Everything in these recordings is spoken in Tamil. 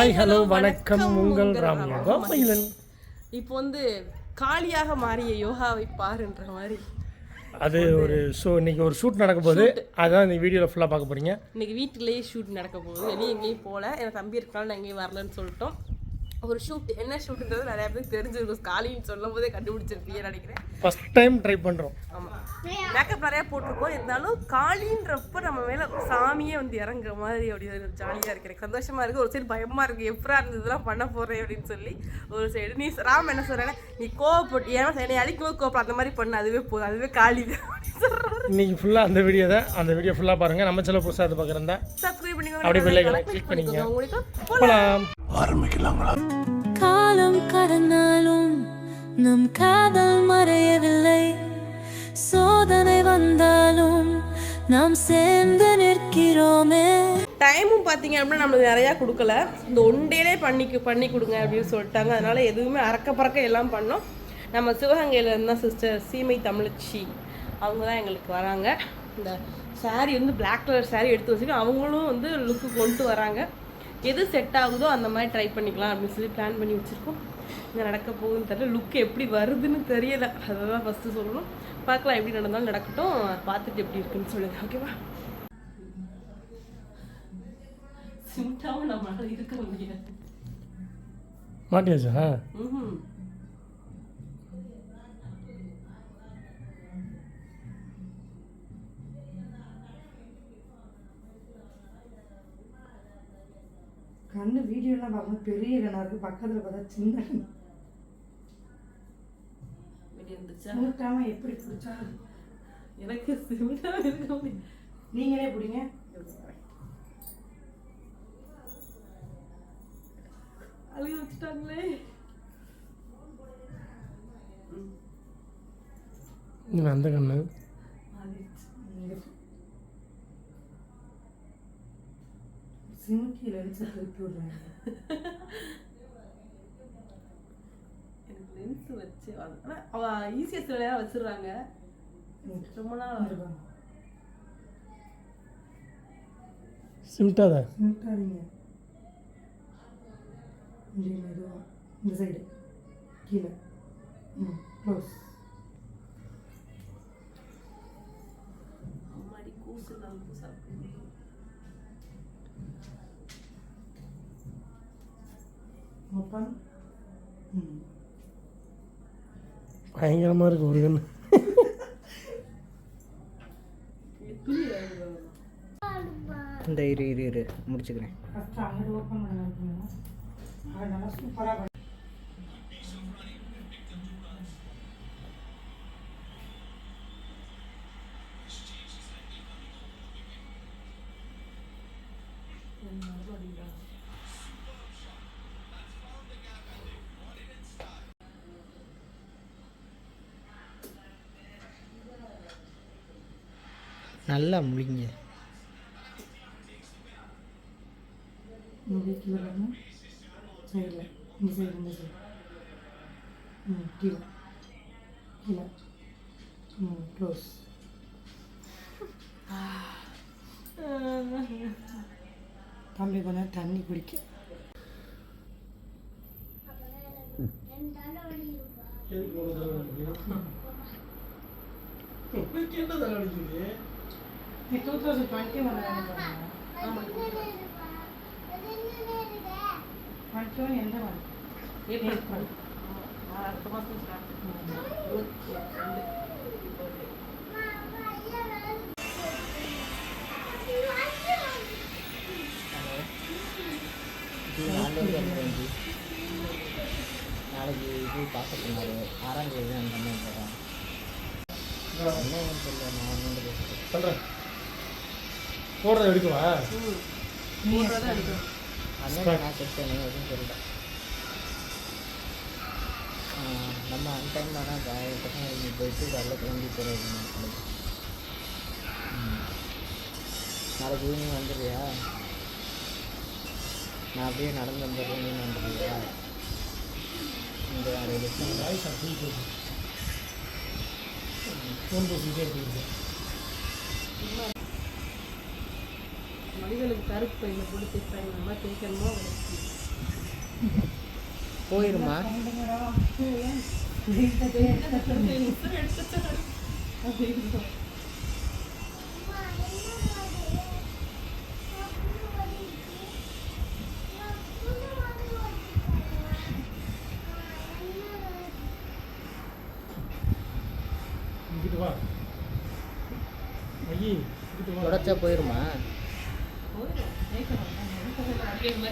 ஹாய் ஹலோ வணக்கம். உங்கள் ராமியா கோமயிலன் இப்போ வந்து காளியாக மாறிய யோகாவை பாருன்ற மாதிரி. அது ஒரு ஷோ இன்னைக்கு ஒரு ஷூட் நடக்க போகுது. அதான் இந்த வீடியோவில் ஃபுல்லாக பார்க்க போறீங்க. இன்னைக்கு வீட்டிலேயே ஷூட் நடக்க போகுது. வெளியே எங்கேயும் போகல. என் தம்பி இருக்கனால நான் எங்கேயும் வரலன்னு சொல்லிட்டோம். ஒரு ஷூட் என்ன ஷூட்டுன்றது நிறைய பேருக்கு தெரிஞ்சிருக்கும். காளின்னு சொல்லும் போதே கண்டுபிடிச்சிருப்பீங்கன்னு நினைக்கிறேன். ஃபஸ்ட் டைம் ட்ரை பண்ணுறோம் ஆமாம் மேக்கப் நிறையா போட்டிருக்கோம். இருந்தாலும் காளின்றப்ப நம்ம மேலே சாமியே வந்து இறங்குற மாதிரி அப்படி ஒரு ஜாலியாக இருக்கு. எனக்கு சந்தோஷமா இருக்கு. ஒரு சைடு பயமா இருக்கு. எப்படா இருந்ததுலாம் பண்ண போறேன் அப்படின்னு சொல்லி ஒரு சைடு நீ ராம் என்ன சொல்றேன்னா நீ கோவப்பட்டு ஏன்னா என்னை அடிக்கும்போது கோவப்பட அந்த மாதிரி பண்ண. அதுவே போதும். அதுவே காளி. இன்னைக்கு ஃபுல்லாக அந்த வீடியோ தான். அந்த வீடியோ ஃபுல்லாக பாருங்கள் நம்ம சில புதுசாக அது பார்க்குறதா சப்ஸ்கிரைப் பண்ணிக்கோங்க. அப்படி like பிள்ளைகளை பண்ணிக்கோங்க, click பண்ணிக்கங்க. உங்களுக்கு போகலாம் காலம் கடந்தாலும் நம் காதல் மறையவில்லை. சோதனை வந்தாலும் நாம் சேர்ந்து நிற்கிறோமே. டைமும் பார்த்தீங்க அப்படின்னா நம்மளுக்கு நிறையா கொடுக்கல. இந்த ஒன் டேலே பண்ணி பண்ணி கொடுங்க அப்படின்னு சொல்லிட்டாங்க. அதனால எதுவுமே அறக்க பறக்க எல்லாம் பண்ணோம். நம்ம சிவகங்கையில் இருந்தால் சிஸ்டர் சீமை தமிழச்சி அவங்க தான் எங்களுக்கு வராங்க. இந்த saree வந்து Black கலர் saree எடுத்து வச்சுட்டு அவங்களும் வந்து லுக்கு கொண்டு வராங்க. எது செட் ஆகுதோ அந்த மாதிரி ட்ரை பண்ணிக்கலாம் அப்படின்னு சொல்லி பிளான் பண்ணி வச்சுருக்கோம். இங்கே நடக்க போகுதுன்னு தெரியல. லுக் எப்படி வருதுன்னு தெரியல. அதை தான் ஃபஸ்ட்டு சொல்லணும். பார்க்கலாம் எப்படி நடந்தாலும் நடக்கட்டும். பார்த்துட்டு எப்படி இருக்குன்னு சொல்லுங்க. ஓகேவா சிம்டாவும் நம்மளால இருக்க முடியாது. மாட்டியாச்சா? ம்ஹும். கண்ணு வீடியோலாம் பார்க்கும்போது பெரிய கண்ணா இருக்கு. பக்கத்தில் பார்த்தா சின்ன இருந்துச்சா? மூட்டாம எப்படி பிடிச்சா? எனக்கு இருக்க நீங்களே பிடிங்க. அழுக வச்சுட்டாங்களே. அந்த கண்ணு. சிமுக்கி லென்ஸை திருப்பி விடுறாங்க எனக்கு லென்ஸ் வச்சு ஆனால் அவ ஈஸியஸ்ட் வேலையாக வச்சிடுறாங்க. ரொம்ப நாள் ஆகும். சிம்டா தான் சிமுட்டாதீங்க மெதுவா. இந்த சைடு கீழே. ம் க்ளோஸ் அம்மாடி கூசு. துணி வேறு இந்த இரு இரு இரு முடிச்சுக்கிறேன் ஃபஸ்ட்டு அங்கிட்டு கீழே ம் க்ளோஸ் தம்பி கொஞ்சம் தண்ணி குடிக்க. Two thousand twenty one twenty one எந்த ஒன் ஏப்ரல் அடுத்த மாதம் ஸ்டார்ட் இருபத்தி ரெண்டு இது நாளைக்கு இது பார்க்க சொன்னார் ஆறாம் தேதி அந்த நான் பண்ணுறேன் போடுறத எடுக்கவா? போடுறதா எடுக்கணும். அண்ணன் நான் செட்டேன் எதுவும் தெரியல. ஆ, நம்ம அந்த டைம் ஆனால் போயிட்டு வரல கிளம்பி போகிறது நாளைக்கு ஈவினிங் வந்துடுறியா நான் அப்படியே நடந்து வந்துடுறேன் நீ வந்துடுறியா இந்த ஃபோன் பேசிக்கிட்டே இருக்குது மனிதனுக்கு கருப்பு பையில போட்டு தேய்ப்பாங்க நம்ம தேய்க்கணுமா? உனக்கு போயிருமா தொடச்சா போயிருமா?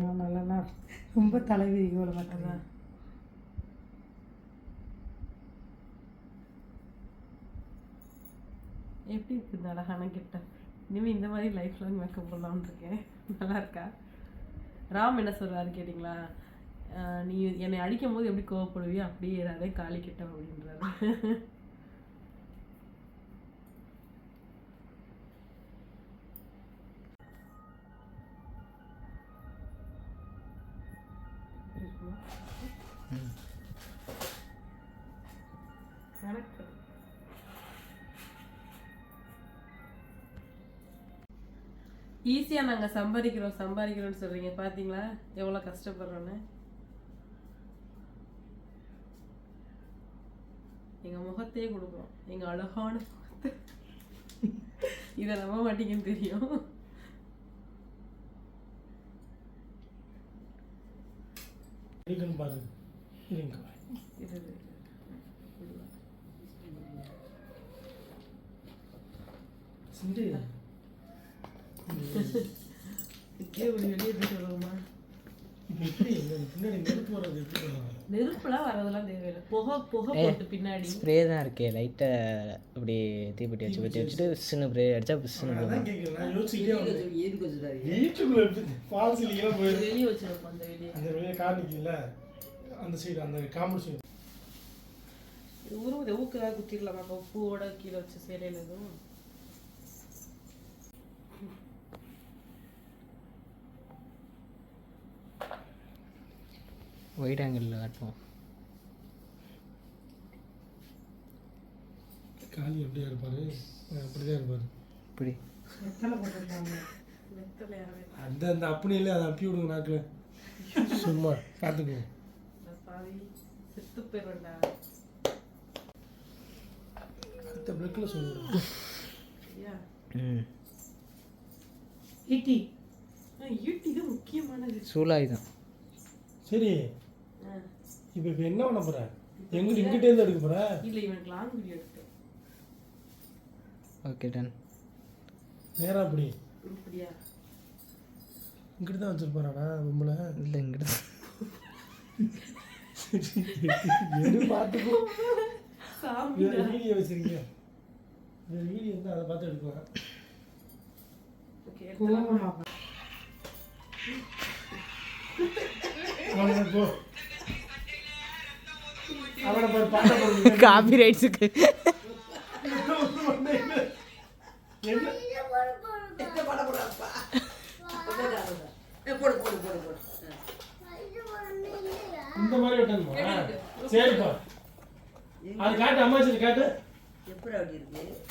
நான் நல்லா ரொம்ப தலைவிரி இவ்வளோ மட்டும்தான். எப்படி இருக்கு இந்த அழகான கிட்ட? இனிமேல் இந்த மாதிரி லைஃப் லாங் மேக்கப் போடலாம்னு இருக்கேன். நல்லா இருக்கா? ராம் என்ன சொல்றாரு கேட்டிங்களா? நீ என்னை அடிக்கும் போது எப்படி கோவப்படுவியோ அப்படியே அதே காலி கிட்ட அப்படின்றாரு. ஈஸியாக நாங்கள் சம்பாதிக்கிறோம் சம்பாதிக்கிறோம்னு சொல்கிறீங்க பார்த்தீங்களா எவ்வளோ கஷ்டப்படுறோன்னு? எங்கள் முகத்தையே கொடுக்குறோம் எங்கள் அழகான முகத்தை. இதை நம்ப மாட்டீங்கன்னு தெரியும். இருக்குன்னு பாரு இருங்க. சிண்டு. இப்படியே இப்படி வெளியே போய் சொல்லுவோமா இப்போ எப்படி இந்த பின்னாடி நெருப்பு வர்றது எப்படி பண்ணுவாங்க? நெருப்புலாம் வரதெல்லாம் தேவையில்லை. புகை புகை போட்டு பின்னாடி. ஸ்ப்ரே தான் இருக்கே லைட்டாக அப்படி தீப்பெட்டி வச்சு பற்றி வச்சுட்டு சின்ன ஸ்ப்ரே அடிச்சா போகும் அதான் கேட்குறேன் நான் யோசிச்சுட்டே வந்தேன் வீட்டுக்குள்ள எப்படி ஃபால்ஸ் இல்லைங்களா போயிடும் வெளியே வச்சிருப்போம் அந்த வெளியே. அந்த வெளியே கார் நிற்கல அந்த சைடு அந்த காம்பவுண்ட் சைடு ஊருக்கு ஊக்கு ஏதாவது குத்திடலாமா? பூவோட கீழே வச்சு சேலையில் எதுவும்? ஒயிட் ஆங்கிளில் காட்டுவோம். காளி எப்படியா இருப்பாரு. அப்படிதான் இருப்பாரு. இப்படி. அந்த அந்த அப்படி இல்லை அதை அப்பி விடுங்க நாக்கில். சும்மா பார்த்துக்குவோம் அடுத்த பிளக்கில் சொல்லுவோம் ம். ஈட்டி. ஈட்டி இது முக்கியமானது. சூலாயுதம் சரி. இப்போ இப்போ என்ன பண்ண போற? எங்கிட்ட இங்கிட்டேருந்து எடுக்க போற? இல்லை இவனுக்கு லாங் வீடியோ எடுத்து. ஓகே டன் நேரா அப்படி. இப்படியா இங்கிட்டு தான் வச்சிருப்பாராடா உங்களை இல்லை இங்கிட்ட எது பார்த்துக்கோ சாமி வீடியோ வச்சிருக்கீங்க. வீடியோ வந்து அதை பார்த்து எடுக்கலாம் ஓகே போ. காப்பி ரைட்ஸுக்கு இந்த மாதிரி வெட்டணுமா சரிப்பா. அது காட்டு அம்மாச்சி காட்டு.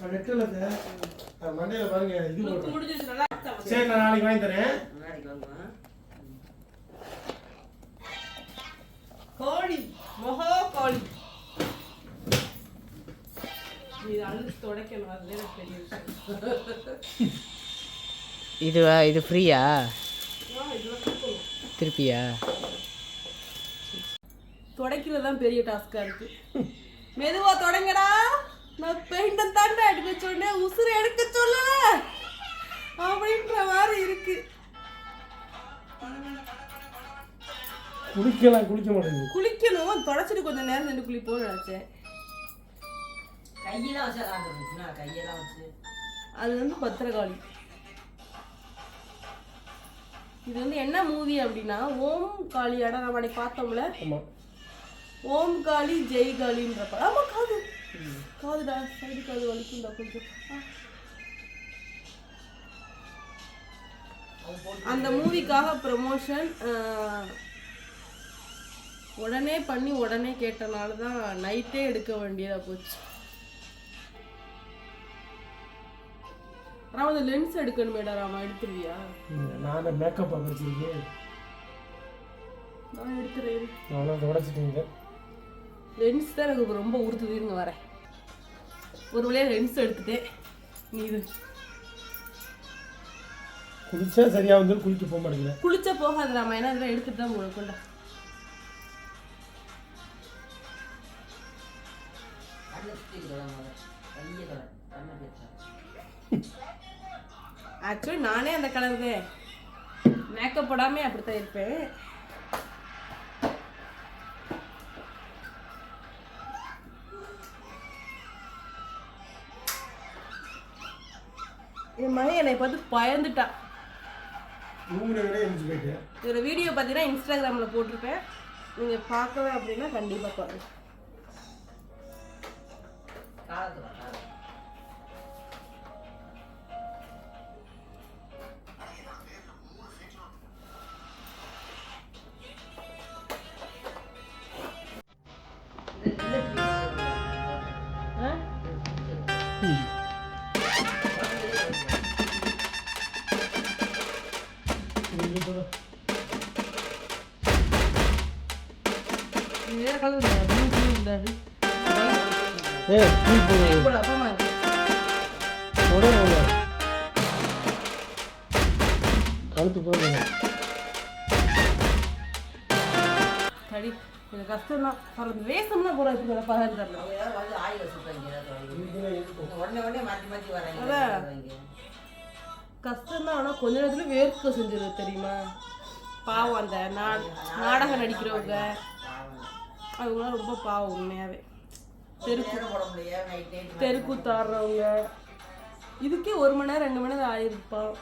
அது வெட்டல மண்டையில பாருங்க இது இருக்கா? சரி நான் நாளைக்கு வாங்கி தரேன். கோழி மொஹோ கோழி. இது அழுத்து துடைக்கணும் அதுல எனக்கு பெரிய விஷயம். இதுவா? இது ஃப்ரீயா. திருப்பியா? துடைக்கிறது தான் பெரிய டாஸ்கா இருக்கு. மெதுவா தொடங்கடா. நான் பெயிண்ட தாண்டா எடுக்க சொன்னேன் உசுறு எடுக்க சொல்லல. அப்படின்ற மாதிரி இருக்கு. குளிக்கலாம் குளிக்க மாட்டேங்குது. குளிக்கணும். தொடச்சிட்டு கொஞ்சம் நேரம் நின்று குளிப்போம்னு நினச்சேன் கையெல்லாம் வச்சு விளாண்டுருந்துச்சுன்னா கையெல்லாம் வச்சு. அது வந்து பத்திரகாளி. இது வந்து என்ன மூவி அப்படின்னா ஓம் காளியாடா நம்ம அன்னைக்கு பார்த்தோம்ல ஓம் காளி ஜெய் காளின்ற படம். ஆமா காது. காதுடா சைடு காது வலிக்கும்டா கொஞ்சம். அந்த மூவிக்காக ப்ரமோஷன் உடனே பண்ணி உடனே கேட்டனால தான் நைட்டே எடுக்க வேண்டியதாக போச்சு. ராமா அந்த லென்ஸ் எடுக்கணுமேடா ராமா எடுத்துருவியா? நான் மேக்கப் படிச்சிருக்கேன் நான் எடுத்துறேன். அவ்வளோ தொடச்சிட்டீங்க லென்ஸ் தான் எனக்கு ரொம்ப உறுத்துதுங்க வரேன். ஒரு வழியா லென்ஸ் எடுத்துட்டேன். நீ இது குளிச்சா சரியா வந்து குளிக்க போக மாட்டேங்கிறேன் குளிச்ச போகாது ராமா ஏன்னா இதெல்லாம் எடுத்துட்டு தான் உங்களுக்கு கொண்டா ஆக்சுவலி நானே அந்த கலர் தான் மேக்கப் போடாமே அப்படித்தான் இருப்பேன். என் மகன் என்னை பார்த்து பயந்துட்டான் இதோட வீடியோ பார்த்தீங்கன்னா இன்ஸ்டாகிராமில் போட்டிருப்பேன். நீங்கள் பார்க்கவே அப்படின்னா கண்டிப்பாக பாருங்க. கஷ்டம் தான் சொல்றது வேஷம்னா போகிற இப்போ பகல் தரலாம் ஏதாவது வந்து ஆயில் வச்சுருப்பாங்க ஏதாவது உடனே உடனே மாற்றி மாற்றி வராங்க அதான். வராங்க. கஷ்டம் தான் ஆனால் கொஞ்ச நேரத்துல வேர்க்க செஞ்சிருது தெரியுமா? பாவம் அந்த நா- நாடகம் நடிக்கிறவங்க. அவங்களாம் ரொம்ப பாவம் உண்மையாவே. தெருக்கு நேரம் போட முடியாது நைட் நைட் தெருக்கூத்து ஆடுறவங்க இதுக்கே ஒரு மணி நேரம் ரெண்டு மணி நேரம் ஆயிருப்பான்.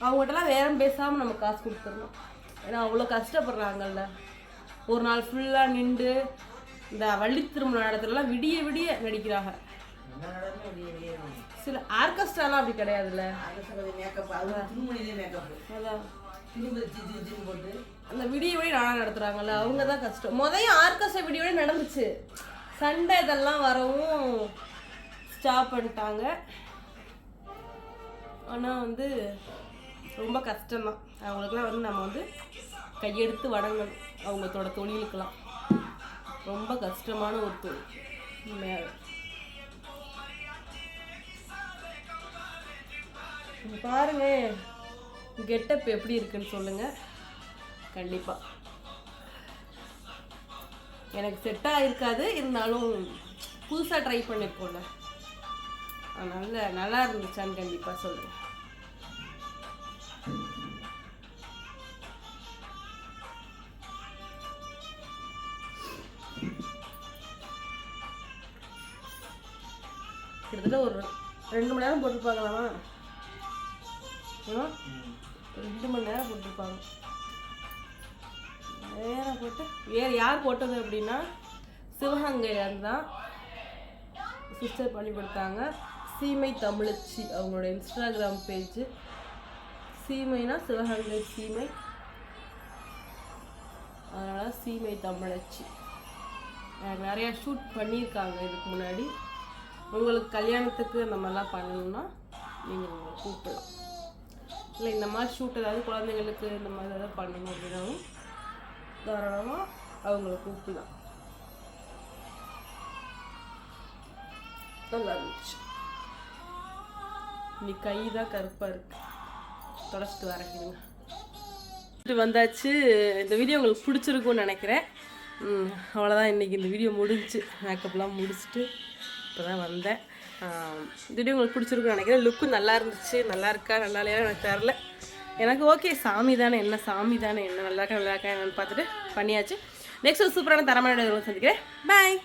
அவங்ககிட்டலாம் வேறம் பேசாமல் நம்ம காசு கொடுத்துடணும். ஏன்னா அவ்வளோ கஷ்டப்படுறாங்கல்ல. ஒரு நாள் ஃபுல்லாக நின்று இந்த வள்ளி திருமண இடத்துலலாம் விடிய விடிய நடிக்கிறாங்க. சில ஆர்கெஸ்ட்ராலாம் அப்படி கிடையாதுல்ல? அதான். அந்த விடிய விடிய நாடகம் நடத்துகிறாங்கல்ல அவங்க தான் கஷ்டம். முதல்ல ஆர்கெஸ்ட்ரா விடிய விடிய நடந்துச்சு சண்டை இதெல்லாம் வரவும் ஸ்டாப் பண்ணிட்டாங்க. ஆனால் வந்து ரொம்ப கஷ்டம்தான். அவங்களுக்குலாம் வந்து நம்ம வந்து கையெடுத்து வணங்கணும். அவங்களோட தொழிலுக்கெல்லாம். ரொம்ப கஷ்டமான ஒரு தொழில். பாருங்க. கெட்டப் எப்படி இருக்குன்னு சொல்லுங்க. கண்டிப்பா. எனக்கு செட் இருக்காது. இருந்தாலும் புதுசாக ட்ரை பண்ணிருக்கோம்ல. அதனால நல்லா இருந்துச்சான்னு கண்டிப்பாக சொல்லுங்கள் கிட்டத்தட்ட ஒரு ரெண்டு மணி நேரம் போட்டிருப்பாங்களாமா? ஆ? ரெண்டு மணி நேரம் போட்டிருப்பாங்க. நேரம் போட்டு வேறு யார் போட்டது அப்படின்னா சிவகங்கையிலேருந்து தான் சிஸ்டர் பண்ணி கொடுத்தாங்க. சீமை தமிழச்சி அவங்களோட இன்ஸ்டாகிராம் பேஜ் சீமைனா சிவகங்கை சீமை. அதனால் சீமை தமிழச்சி. நிறையா ஷூட் பண்ணியிருக்காங்க இதுக்கு முன்னாடி. உங்களுக்கு கல்யாணத்துக்கு அந்த மாதிரிலாம் பண்ணணும்னா நீங்கள் கூப்பிடலாம். இல்லை இந்த மாதிரி ஷூட் ஏதாவது குழந்தைங்களுக்கு இந்த மாதிரி ஏதாவது பண்ணணும் அப்படின்னாலும் தாராளமாக அவங்கள கூப்பிடலாம். நல்லா இருந்துச்சு. நீ கை தான் கருப்பாக இருக்கு. தொடச்சிட்டு வரேங்க வந்தாச்சு. இந்த வீடியோ உங்களுக்கு பிடிச்சிருக்கும்னு நினைக்கிறேன். அவ்வளோதான் இன்றைக்கி இந்த வீடியோ முடிஞ்சு மேக்கப்லாம் முடிச்சுட்டு இப்போ தான் வந்தேன் திடீர் உங்களுக்கு பிடிச்சிருக்குன்னு நினைக்கிறேன். லுக்கும் நல்லா இருந்துச்சு. நல்லா இருக்கா? நல்லா இல்லையா எனக்கு தெரில எனக்கு ஓகே சாமி தானே? என்ன சாமி தானே? என்ன நல்லா இருக்கா? நல்லா இருக்கா என்னன்னு பார்த்துட்டு பண்ணியாச்சு. நெக்ஸ்ட் ஒரு சூப்பரான தரமான சந்திக்கிறேன். பாய்